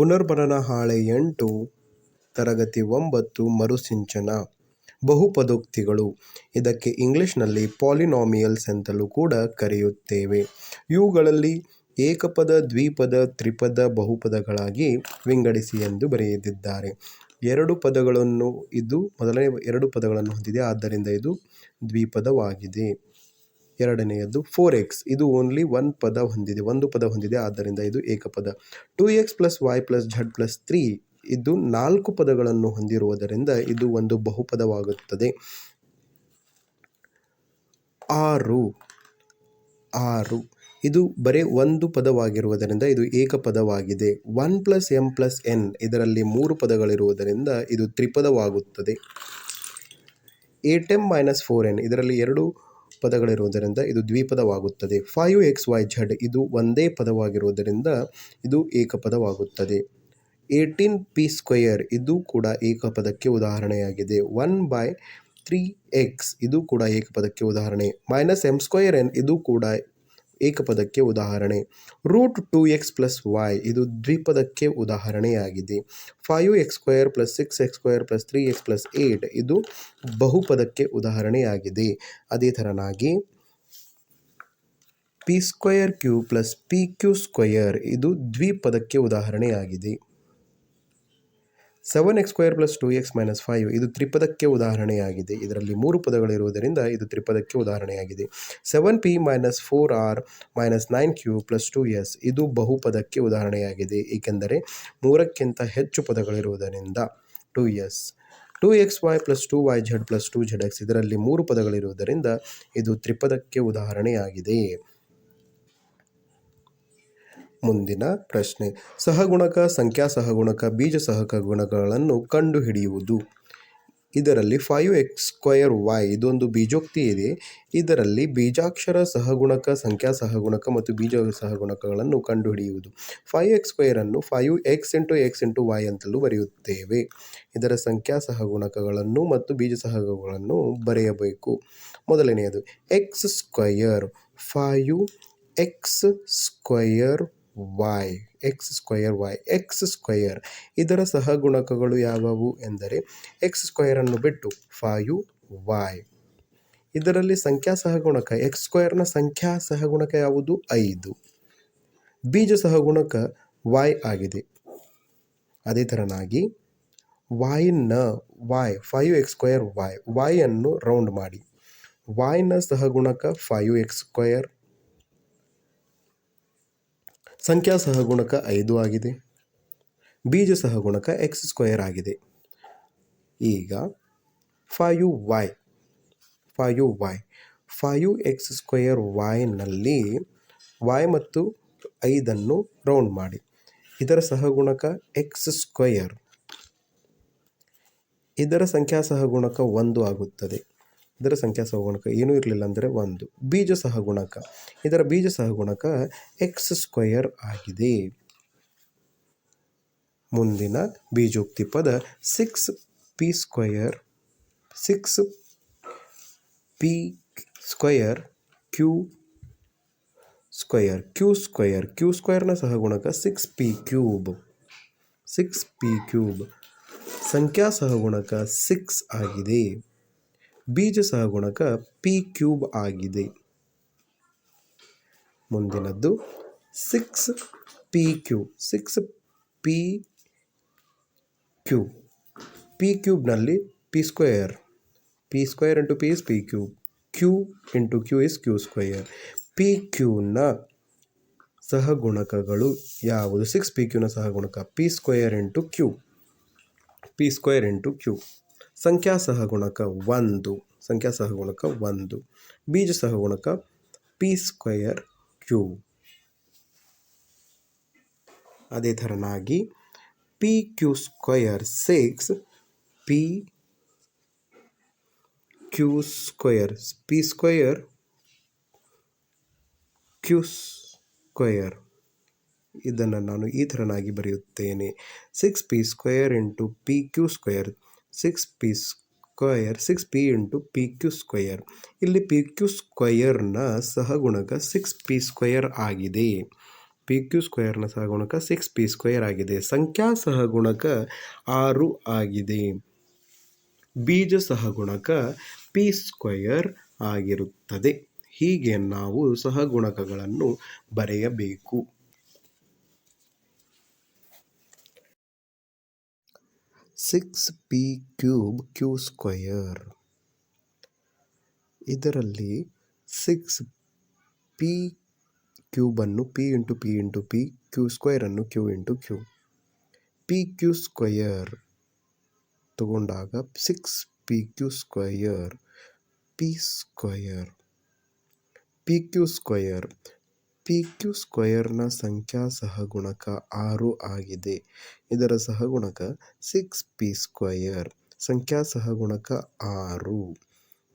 ಪುನರ್ಭರಣ ಹಾಳೆ ಎಂಟು, ತರಗತಿ ಒಂಬತ್ತು, ಮರುಸಿಂಚನ. ಬಹುಪದೋಕ್ತಿಗಳು. ಇದಕ್ಕೆ ಇಂಗ್ಲಿಷ್ನಲ್ಲಿ ಪಾಲಿನಾಮಿಯಲ್ಸ್ ಅಂತಲೂ ಕೂಡ ಕರೆಯುತ್ತೇವೆ. ಇವುಗಳಲ್ಲಿ ಏಕಪದ, ದ್ವಿಪದ, ತ್ರಿಪದ ಬಹುಪದಗಳಾಗಿ ವಿಂಗಡಿಸಿ ಎಂದು ಬರೆಯದಿದ್ದಾರೆ. ಎರಡು ಪದಗಳನ್ನು ಇದು, ಮೊದಲನೇ ಎರಡು ಪದಗಳನ್ನು ಹೊಂದಿದೆ, ಆದ್ದರಿಂದ ಇದು ದ್ವಿಪದವಾಗಿದೆ. ಎರಡನೆಯದು ಫೋರ್ ಎಕ್ಸ್ ಇದು ಓನ್ಲಿ ಒನ್ ಪದ ಹೊಂದಿದೆ, ಒಂದು ಪದ ಹೊಂದಿದೆ, ಆದ್ದರಿಂದ ಇದು ಏಕಪದ. Two x plus y plus z plus three ಇದು ನಾಲ್ಕು ಪದಗಳನ್ನು ಹೊಂದಿರುವುದರಿಂದ ಇದು ಒಂದು ಬಹುಪದವಾಗುತ್ತದೆ. ಆರು ಆರು. ಇದು ಬರೀ ಒಂದು ಪದವಾಗಿರುವುದರಿಂದ ಇದು ಏಕಪದವಾಗಿದೆ. One plus m plus n ಇದರಲ್ಲಿ ಮೂರು ಪದಗಳಿರುವುದರಿಂದ ಇದು ತ್ರಿಪದವಾಗುತ್ತದೆ. Eight m minus four n ಇದರಲ್ಲಿ ಎರಡು ಪದಗಳಿರುವುದರಿಂದ ಇದು ದ್ವಿಪದವಾಗುತ್ತದೆ. ಫೈವ್ ಎಕ್ಸ್ ವೈ ಝಡ್ ಇದು ಒಂದೇ ಪದವಾಗಿರುವುದರಿಂದ ಇದು ಏಕಪದವಾಗುತ್ತದೆ. ಏಯ್ಟೀನ್ ಪಿ ಸ್ಕ್ವಯರ್ ಇದು ಕೂಡ ಏಕಪದಕ್ಕೆ ಉದಾಹರಣೆಯಾಗಿದೆ. ಒನ್ ಬೈ ತ್ರೀ ಎಕ್ಸ್ ಇದು ಕೂಡ ಏಕಪದಕ್ಕೆ ಉದಾಹರಣೆ. ಮೈನಸ್ ಎಂ ಸ್ಕ್ವಯರ್ ಎನ್ ಇದು ಕೂಡ ಏಕಪದಕ್ಕೆ ಉದಾಹರಣೆ. Root two x plus y ಇದು ದ್ವಿಪದಕ್ಕೆ ಉದಾಹರಣೆಯಾಗಿದೆ. Five x square plus six x square plus three x plus eight ಇದು ಬಹುಪದಕ್ಕೆ ಉದಾಹರಣೆಯಾಗಿದೆ. ಅದೇ ಥರನಾಗಿ p square q plus p q square ಇದು ದ್ವಿಪದಕ್ಕೆ ಉದಾಹರಣೆಯಾಗಿದೆ. Seven x square plus two x minus five ಇದು ತ್ರಿಪದಕ್ಕೆ ಉದಾಹರಣೆಯಾಗಿದೆ. ಇದರಲ್ಲಿ ಮೂರು ಪದಗಳಿರುವುದರಿಂದ ಇದು ತ್ರಿಪದಕ್ಕೆ ಉದಾಹರಣೆಯಾಗಿದೆ. Seven p minus four r minus nine q plus two s ಇದು ಬಹುಪದಕ್ಕೆ ಉದಾಹರಣೆಯಾಗಿದೆ. ಏಕೆಂದರೆ ಮೂರಕ್ಕಿಂತ ಹೆಚ್ಚು ಪದಗಳಿರುವುದರಿಂದ two s two x y plus two y z plus two z x ಇದರಲ್ಲಿ ಮೂರು ಪದಗಳಿರುವುದರಿಂದ ಇದು ತ್ರಿಪದಕ್ಕೆ ಉದಾಹರಣೆಯಾಗಿದೆ. ಮುಂದಿನ ಪ್ರಶ್ನೆ. ಸಹಗುಣಕ ಸಂಖ್ಯಾ ಸಹಗುಣಕ ಬೀಜ ಸಹಗುಣಕಗಳನ್ನು ಕಂಡುಹಿಡಿಯುವುದು. ಇದರಲ್ಲಿ ಫೈವ್ ಎಕ್ಸ್ ಸ್ಕ್ವಯರ್ ವೈ ಇದೊಂದು ಬೀಜೋಕ್ತಿ ಇದೆ. ಇದರಲ್ಲಿ ಬೀಜಾಕ್ಷರ ಸಹಗುಣಕ ಸಂಖ್ಯಾ ಸಹಗುಣಕ ಮತ್ತು ಬೀಜ ಸಹಗುಣಕಗಳನ್ನು ಕಂಡುಹಿಡಿಯುವುದು five x ಸ್ಕ್ವಯರನ್ನು five x into x into y ಅಂತಲೂ ಬರೆಯುತ್ತೇವೆ. ಇದರ ಸಂಖ್ಯಾ ಸಹಗುಣಕಗಳನ್ನು ಮತ್ತು ಬೀಜ ಸಹಗುಣಗಳನ್ನು ಬರೆಯಬೇಕು. ಮೊದಲನೆಯದು x square five x square y x square y x square ಇದರ ಸಹಗುಣಕಗಳು ಯಾವುವು ಎಂದರೆ ಎಕ್ಸ್ ಸ್ಕ್ವಯರನ್ನು ಬಿಟ್ಟು ಫೈವ್ ವೈ ಇದರಲ್ಲಿ ಸಂಖ್ಯಾ ಸಹಗುಣಕ ಎಕ್ಸ್ ಸ್ಕ್ವಯರ್ನ ಸಂಖ್ಯಾ ಸಹಗುಣಕ ಯಾವುದು? ಐದು. ಬೀಜ ಸಹಗುಣಕ ವೈ ಆಗಿದೆ. ಅದೇ ಥರನಾಗಿ ವಾಯ್ನ y five x square y ವಾಯನ್ನು round ಮಾಡಿ. ವಾಯ್ನ ಸಹಗುಣಕ ಫೈವ್ ಎಕ್ಸ್ ಸ್ಕ್ವಯರ್ ಸಂಖ್ಯಾ ಸಹಗುಣಕ ಐದು ಆಗಿದೆ. ಬೀಜ ಸಹಗುಣಕ ಎಕ್ಸ್ ಸ್ಕ್ವಯರ್ ಆಗಿದೆ. ಈಗ five y five y five x square ವೈನಲ್ಲಿ y ಮತ್ತು ಐದನ್ನು ರೌಂಡ್ ಮಾಡಿ. ಇದರ ಸಹಗುಣಕ ಎಕ್ಸ್ ಸ್ಕ್ವಯರ್ ಇದರ ಸಂಖ್ಯಾ ಸಹಗುಣಕ ಒಂದು ಆಗುತ್ತದೆ. ಇದರ ಸಂಖ್ಯಾ ಸಹಗುಣಕ ಏನೂ ಇರಲಿಲ್ಲ ಅಂದರೆ ಒಂದು. ಬೀಜ ಸಹಗುಣಕ ಇದರ ಬೀಜ ಸಹಗುಣಕ ಎಕ್ಸ್ ಸ್ಕ್ವಯರ್ ಆಗಿದೆ. ಮುಂದಿನ ಬೀಜೋಕ್ತಿ ಪದ six P square six P square Q square Q square Q ಸ್ಕ್ವಯರ್ನ ಸಹಗುಣಕ six P cube six P cube ಸಂಖ್ಯಾ ಸಹಗುಣಕ ಸಿಕ್ಸ್ ಆಗಿದೆ. ಬೀಜ ಸಹಗುಣಕ ಪಿ ಕ್ಯೂಬ್ ಆಗಿದೆ. ಮುಂದಿನದ್ದು six p q six p q p ಕ್ಯೂಬ್ನಲ್ಲಿ p square p square into p is p cube q into q is q square p ಕ್ಯೂನ ಸಹಗುಣಕಗಳು ಯಾವುದು? Six P ಕ್ಯೂನ ಸಹಗುಣಕ p square into q p square into Q ಸಂಖ್ಯಾ ಸಹಗುಣಕ ಒಂದು. ಸಂಖ್ಯಾ ಸಹಗುಣಕ ಒಂದು. ಬೀಜ ಸಹಗುಣಕ ಪಿ ಸ್ಕ್ವಯರ್ ಕ್ಯೂ. ಅದೇ ಥರನಾಗಿ P Q square six, P Q square P square Q square ಇದನ್ನು ನಾನು ಈ ಥರನಾಗಿ ಬರೆಯುತ್ತೇನೆ. Six P square into P Q square six P square six P into P Q square ಇಲ್ಲಿ ಪಿ ಕ್ಯೂ ಸ್ಕ್ವಯರ್ನ ಸಹಗುಣಕ ಸಿಕ್ಸ್ ಪಿ ಸ್ಕ್ವಯರ್ ಆಗಿದೆ. P Q ಸ್ಕ್ವಯರ್ನ ಸಹಗುಣಕ ಸಿಕ್ಸ್ ಪಿ ಸ್ಕ್ವಯರ್ ಆಗಿದೆ. ಸಂಖ್ಯಾ ಸಹಗುಣಕ ಆರು ಆಗಿದೆ. ಬೀಜ ಸಹಗುಣಕ ಪಿ ಸ್ಕ್ವಯರ್ ಆಗಿರುತ್ತದೆ. ಹೀಗೆ ನಾವು ಸಹಗುಣಕಗಳನ್ನು ಬರೆಯಬೇಕು. Six p cube q square ಇದರಲ್ಲಿ six p ಕ್ಯೂಬನ್ನು p into p into p q ಸ್ಕ್ವಯರನ್ನು q into q p q square ತಗೊಂಡಾಗ six p q square p square p q square p q ಸ್ಕ್ವಯರ್ನ ಸಂಖ್ಯಾ ಸಹಗುಣಕ ಆರು ಆಗಿದೆ. ಇದರ ಸಹಗುಣಕ ಸಿಕ್ಸ್ ಪಿ ಸ್ಕ್ವಯರ್ ಸಂಖ್ಯಾ ಸಹಗುಣಕ ಆರು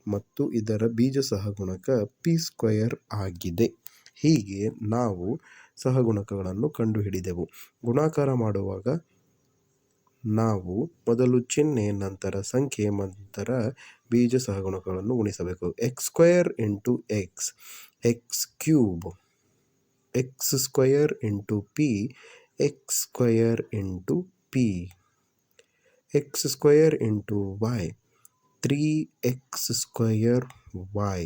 ಮತ್ತು ಇದರ ಬೀಜ ಸಹಗುಣಕ ಪಿ ಸ್ಕ್ವಯರ್ ಆಗಿದೆ. ಹೀಗೆ ನಾವು ಸಹಗುಣಕಗಳನ್ನು ಕಂಡುಹಿಡಿದೆವು. ಗುಣಾಕಾರ ಮಾಡುವಾಗ ನಾವು ಮೊದಲು ಚಿಹ್ನೆ, ನಂತರ ಸಂಖ್ಯೆ, ನಂತರ ಬೀಜ ಸಹಗುಣಕಗಳನ್ನು ಗುಣಿಸಬೇಕು. X square into x x cube x square into p x square into p x square into y three x square y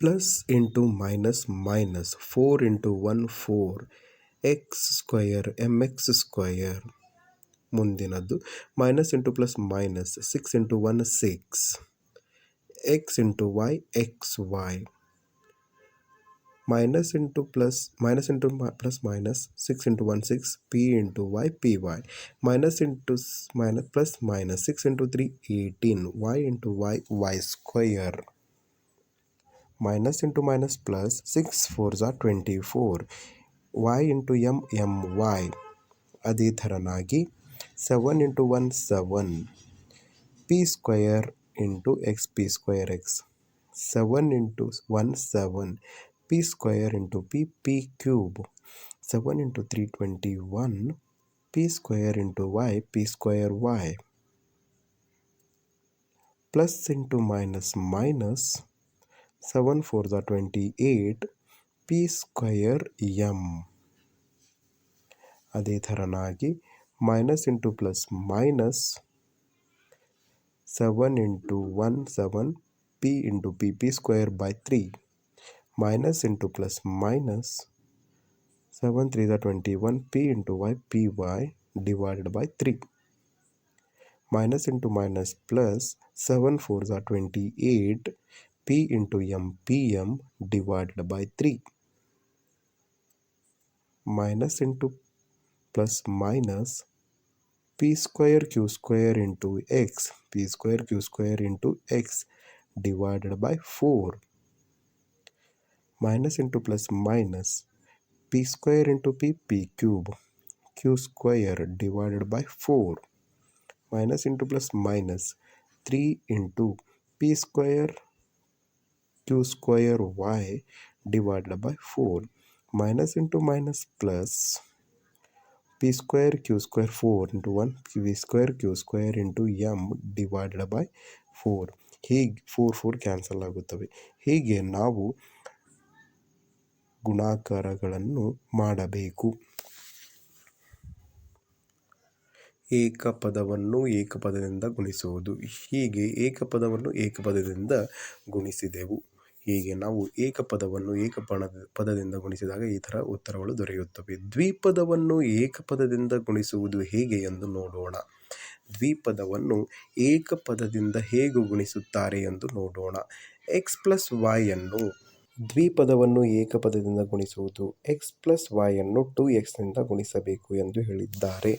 plus into minus minus four into one four x square m x square ಮುಂದಿನದ್ದು minus into plus minus six into one six x into y x y minus into plus minus into plus minus six into one six p into y p y minus into minus plus minus six into three eighteen y into y y square minus into minus plus six four Jha twenty four y into m m y ಅದೇ ಥರನಾಗಿ seven into one seven p square into x p square x seven into one seven p square into p p cube seven into three twenty one p square into y p square y plus into minus minus seven four the twenty eight p square m ಅದೇ ಥರನಾಗಿ minus into plus minus seven into one seven p into p p square by three minus into plus minus 7 3 is 21 p into y py divided by 3 minus into minus plus 7 4 is 28 p into m pm divided by 3 minus into plus minus p square q square into x p square q square into x divided by 4 minus into plus minus p square into p p cube q square divided by 4 minus into plus minus 3 into p square q square y divided by 4 minus into minus plus p square q square 4 into 1 p square q square into m divided by 4 ಹೀಗೆ four four cancel ಆಗುತ್ತವೆ ಹೀಗೆ ನಾವು ಗುಣಾಕಾರಗಳನ್ನು ಮಾಡಬೇಕು. ಏಕಪದವನ್ನು ಏಕಪದದಿಂದ ಗುಣಿಸುವುದು. ಹೀಗೆ ಏಕಪದವನ್ನು ಏಕಪದದಿಂದ ಗುಣಿಸಿದೆವು. ಹೀಗೆ ನಾವು ಏಕಪದವನ್ನು ಏಕಪದ ಪದದಿಂದ ಗುಣಿಸಿದಾಗ ಈ ಥರ ಉತ್ತರಗಳು ದೊರೆಯುತ್ತವೆ. ದ್ವಿಪದವನ್ನು ಏಕಪದದಿಂದ ಗುಣಿಸುವುದು ಹೇಗೆ ಎಂದು ನೋಡೋಣ. ದ್ವಿಪದವನ್ನು ಏಕಪದದಿಂದ ಹೇಗೆ ಗುಣಿಸುತ್ತಾರೆ ಎಂದು ನೋಡೋಣ. ಎಕ್ಸ್ ಪ್ಲಸ್ ವಾಯನ್ನು ದ್ವಿಪದವನ್ನು ಏಕಪದದಿಂದ ಗುಣಿಸುವುದು. ಎಕ್ಸ್ ಪ್ಲಸ್ ವಾಯನ್ನು ಟು ಎಕ್ಸ್ನಿಂದ ಗುಣಿಸಬೇಕು ಎಂದು ಹೇಳಿದ್ದಾರೆ.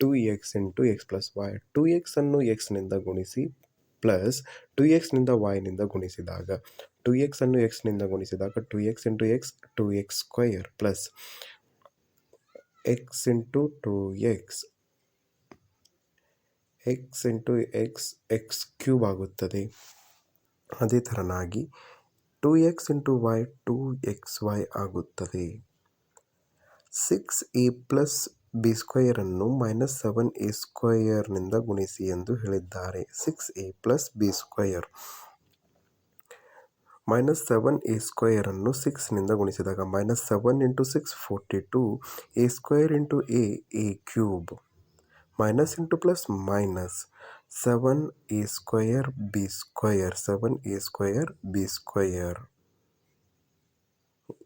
Two x into x plus y two ಎಕ್ಸನ್ನು ಎಕ್ಸ್ನಿಂದ ಗುಣಿಸಿ ಪ್ಲಸ್ ಟು ಎಕ್ಸ್ನಿಂದ ವೈನಿಂದ ಗುಣಿಸಿದಾಗ. ಟು ಎಕ್ಸನ್ನು ಎಕ್ಸ್ನಿಂದ ಗುಣಿಸಿದಾಗ two x into x two x square plus x into two x x into x x cube ಆಗುತ್ತದೆ. ಅದೇ ಥರನಾಗಿ two x into y two x y ಆಗುತ್ತದೆ. ಸಿಕ್ಸ್ ಎ ಪ್ಲಸ್ ಬಿ ಸ್ಕ್ವಯರನ್ನು minus seven a ಸ್ಕ್ವಯರ್ನಿಂದ ಗುಣಿಸಿ ಎಂದು ಹೇಳಿದ್ದಾರೆ. Six a plus b square minus seven a ಸ್ಕ್ವಯರನ್ನು ಸಿಕ್ಸ್ನಿಂದ ಗುಣಿಸಿದಾಗ minus seven into six forty two a square into a a cube minus into plus minus seven a square b square seven a square b square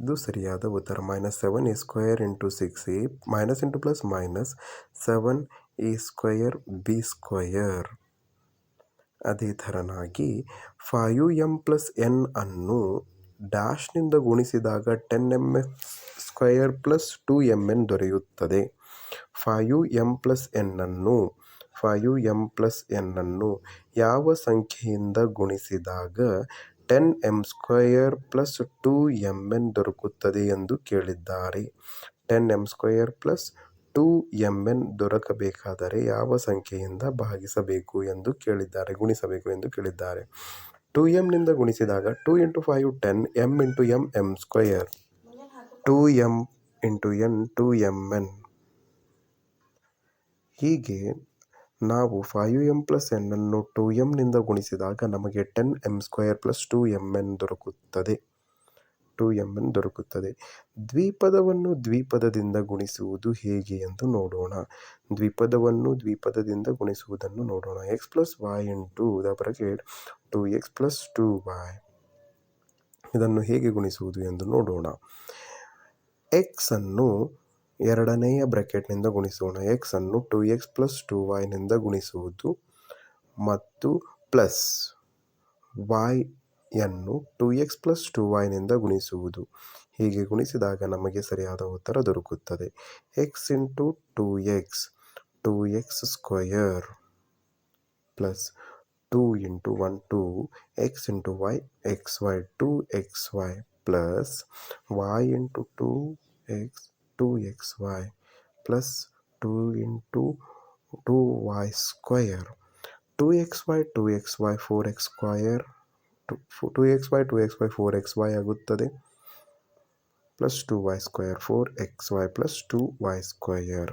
ಇದು ಸರಿಯಾದ ಉತ್ತರ. Minus seven a square into six a minus into plus minus seven a square b square ಅದೇ ಥರನಾಗಿ five m plus n ಅನ್ನು ಡ್ಯಾಶ್ನಿಂದ ಗುಣಿಸಿದಾಗ ten m s square plus two m n ದೊರೆಯುತ್ತದೆ five m plus ಎನ್ನನ್ನು five m plus ಎನ್ನನ್ನು ಯಾವ ಸಂಖ್ಯೆಯಿಂದ ಗುಣಿಸಿದಾಗ ten m square plus two m n ದೊರಕುತ್ತದೆ ಎಂದು ಕೇಳಿದ್ದಾರೆ? Ten m square plus two m n ದೊರಕಬೇಕಾದರೆ ಯಾವ ಸಂಖ್ಯೆಯಿಂದ ಭಾಗಿಸಬೇಕು ಎಂದು ಕೇಳಿದ್ದಾರೆ, ಗುಣಿಸಬೇಕು ಎಂದು ಕೇಳಿದ್ದಾರೆ. ಟು ಎಮ್ನಿಂದ ಗುಣಿಸಿದಾಗ two into five ten m into m m square two m into n two m n. ಹೀಗೆ ನಾವು ಟು ಎಮ್ನಿಂದ ಗುಣಿಸಿದಾಗ ನಮಗೆ ten m square plus two m n ದೊರಕುತ್ತದೆ. ಟು ಎಂ ಎನ್ ದೊರಕುತ್ತದೆ. ದ್ವಿಪದವನ್ನು ದ್ವಿಪದದಿಂದ ಗುಣಿಸುವುದು ಹೇಗೆ ಎಂದು ನೋಡೋಣ. ದ್ವಿಪದವನ್ನು ದ್ವಿಪದದಿಂದ ಗುಣಿಸುವುದನ್ನು ನೋಡೋಣ. X plus y into two bracket two x plus two y ಇದನ್ನು ಹೇಗೆ ಗುಣಿಸುವುದು ಎಂದು ನೋಡೋಣ. ಎಕ್ಸನ್ನು ಎರಡನೆಯ ಬ್ರ್ಯಾಕೆಟ್ನಿಂದ ಗುಣಿಸೋಣ. ಎಕ್ಸ್ ಅನ್ನು ಟು ಎಕ್ಸ್ ಪ್ಲಸ್ ಟು ವೈನಿಂದ ಗುಣಿಸುವುದು ಮತ್ತು ಪ್ಲಸ್ ವೈಯನ್ನು ಟು ಎಕ್ಸ್ ಪ್ಲಸ್ ಟು ವೈನಿಂದ ಗುಣಿಸುವುದು. ಹೀಗೆ ಗುಣಿಸಿದಾಗ ನಮಗೆ ಸರಿಯಾದ ಉತ್ತರ ದೊರಕುತ್ತದೆ. X into two x two x square plus two into one two x into y x y two x y plus y into two x two x y plus two into two y square two x y two x y four x square two x y two x y four x y ಆಗುತ್ತದೆ. Plus two y square four x y plus two y square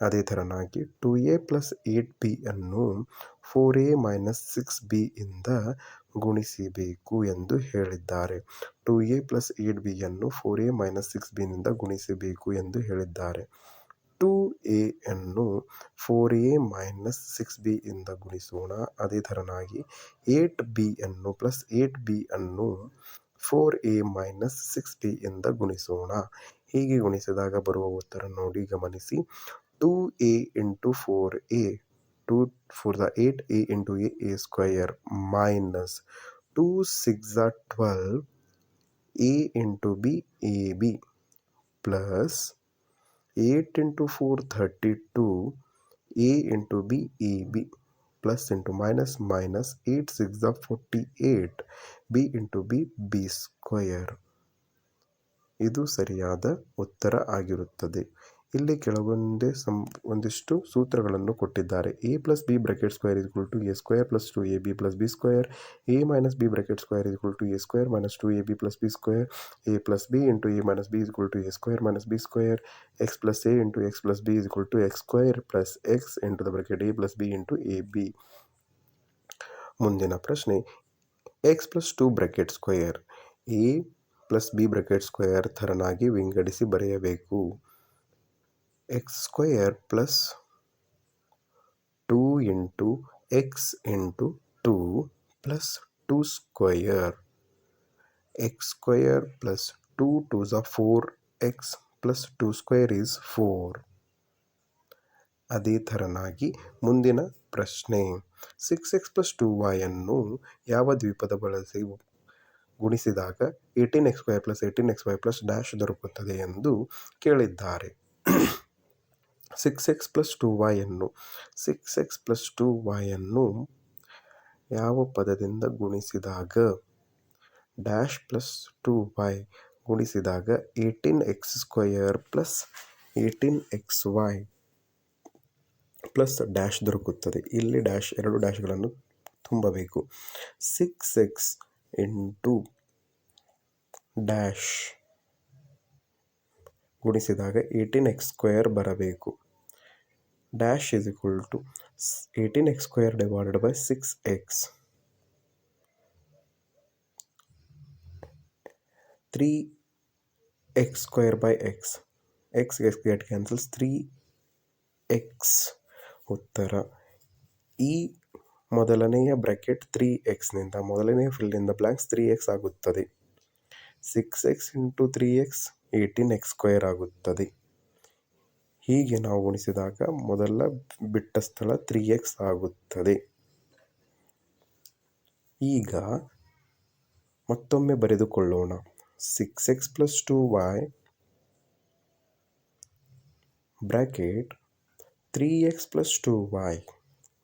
ಅದೇ ಥರನಾಗಿ two a plus eight b ಅನ್ನು four a minus six b ಇಂದ ಗುಣಿಸಬೇಕು ಎಂದು ಹೇಳಿದ್ದಾರೆ. Two a plus eight ಬಿಯನ್ನು four a minus six ಬಿನಿಂದ ಗುಣಿಸಬೇಕು ಎಂದು ಹೇಳಿದ್ದಾರೆ. ಟು ಎ ಅನ್ನು four a minus six b ಇಂದ ಗುಣಿಸೋಣ. ಅದೇ ಥರನಾಗಿ ಏಟ್ ಬಿ ಅನ್ನು ಪ್ಲಸ್ ಏಟ್ ಬಿ ಅನ್ನು four a minus six b ಇಂದ ಗುಣಿಸೋಣ. ಹೀಗೆ ಗುಣಿಸಿದಾಗ ಬರುವ ಉತ್ತರ ನೋಡಿ ಗಮನಿಸಿ. Two a into four a two four the eight a into a a square minus two six the twelve a into b a b plus eight into four thirty two a into b a b plus into minus minus eight six the forty eight b into b b square ಇದು ಸರಿಯಾದ ಉತ್ತರ ಆಗಿರುತ್ತದೆ. ಇಲ್ಲಿ ಕೆಳಗೊಂದೇ ಸಂ, ಒಂದಿಷ್ಟು ಸೂತ್ರಗಳನ್ನು ಕೊಟ್ಟಿದ್ದಾರೆ. A plus b bracket square is equal to a square plus two a b plus b square. A minus b bracket square is equal to a square minus two a b plus b square. A plus b into a minus b is equal to a square minus b square. X plus a into x plus b is equal to x square plus x into the bracket a plus b into a b. ಮುಂದಿನ ಪ್ರಶ್ನೆ. X plus two bracket square. A plus b bracket square ಥರನಾಗಿ ವಿಂಗಡಿಸಿ ಬರೆಯಬೇಕು. X square plus two into x into two plus two square x square plus two two z four x plus two square is four ಅದೇ ಥರನಾಗಿ ಮುಂದಿನ ಪ್ರಶ್ನೆ. Six x plus two ವೈಯನ್ನು ಯಾವ ದ್ವೀಪದ ಬಳಸಿ ಗುಣಿಸಿದಾಗ eighteen x y plus eighteen x y plus dash ದೊರಕುತ್ತದೆ ಎಂದು ಕೇಳಿದ್ದಾರೆ. Six x plus two ವೈಯನ್ನು six x plus two ವೈಯನ್ನು ಯಾವ ಪದದಿಂದ ಗುಣಿಸಿದಾಗ? ಡ್ಯಾಶ್ ಪ್ಲಸ್ ಟು ವೈ ಗುಣಿಸಿದಾಗ eighteen x square plus eighteen x y plus dash ದೊರಕುತ್ತದೆ. ಇಲ್ಲಿ ಡ್ಯಾಶ್ ಎರಡು ಡ್ಯಾಶ್ಗಳನ್ನು ತುಂಬಬೇಕು. ಸಿಕ್ಸ್ ಎಕ್ಸ್ ಇಂಟು ಡ್ಯಾಶ್ ಗುಣಿಸಿದಾಗ ಏಯ್ಟೀನ್ ಎಕ್ಸ್ ಸ್ಕ್ವೇರ್ ಬರಬೇಕು. Dash is equal to eighteen x square by by six x three x square by x x x get cancels three x ಉತ್ತರ. ಈ ಮೊದಲನೆಯ ಬ್ರ್ಯಾಕೆಟ್ ತ್ರೀ ಎಕ್ಸ್ನಿಂದ ಮೊದಲನೆಯ ಫೀಲ್ಡಿಂದ blanks three x ಆಗುತ್ತದೆ. Six x into three x eighteen x square ಆಗುತ್ತದೆ. ಹೀಗೆ ನಾವು ಗುಣಿಸಿದಾಗ ಮೊದಲ ಬಿಟ್ಟ ಸ್ಥಳ ತ್ರೀ ಎಕ್ಸ್ ಆಗುತ್ತದೆ. ಈಗ ಮತ್ತೊಮ್ಮೆ ಬರೆದುಕೊಳ್ಳೋಣ. Six x plus two y bracket three x plus two y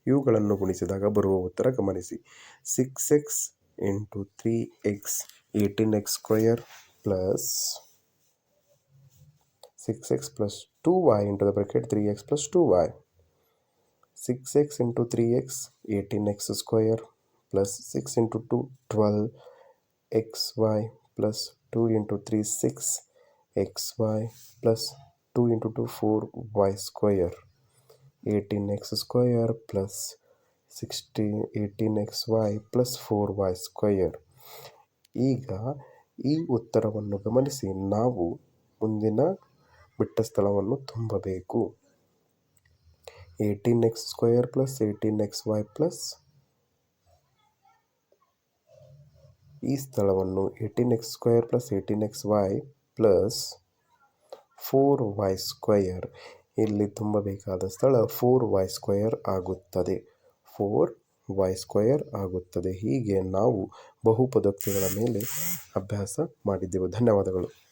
ಇವುಗಳನ್ನು ಗುಣಿಸಿದಾಗ ಬರುವ ಉತ್ತರ ಗಮನಿಸಿ. Six x into three x eighteen x square plus 6x plus 2y into the bracket 3x plus 2y. 6x into 3x 18x square plus 6 into 2 12xy plus 2 into 3 6xy plus 2 into 2 4y square 18x square plus 16 18xy plus 4y square ಈಗ ಈ ಉತ್ತರವನ್ನು ಗಮನಿಸಿ ನಾವು ಮುಂದಿನ ಬಿಟ್ಟ ಸ್ಥಳವನ್ನು ತುಂಬಬೇಕು. Eighteen x square plus eighteen x y plus ಈ ಸ್ಥಳವನ್ನು eighteen x square plus eighteen x y plus four y square ಇಲ್ಲಿ ತುಂಬಬೇಕಾದ ಸ್ಥಳ ಫೋರ್ ವೈ ಸ್ಕ್ವಯರ್ ಆಗುತ್ತದೆ. ಫೋರ್ ವೈ ಸ್ಕ್ವಯರ್ ಆಗುತ್ತದೆ. ಹೀಗೆ ನಾವು ಬಹುಪದೋಕ್ತಿಗಳ ಮೇಲೆ ಅಭ್ಯಾಸ ಮಾಡಿದ್ದೆವು. ಧನ್ಯವಾದಗಳು.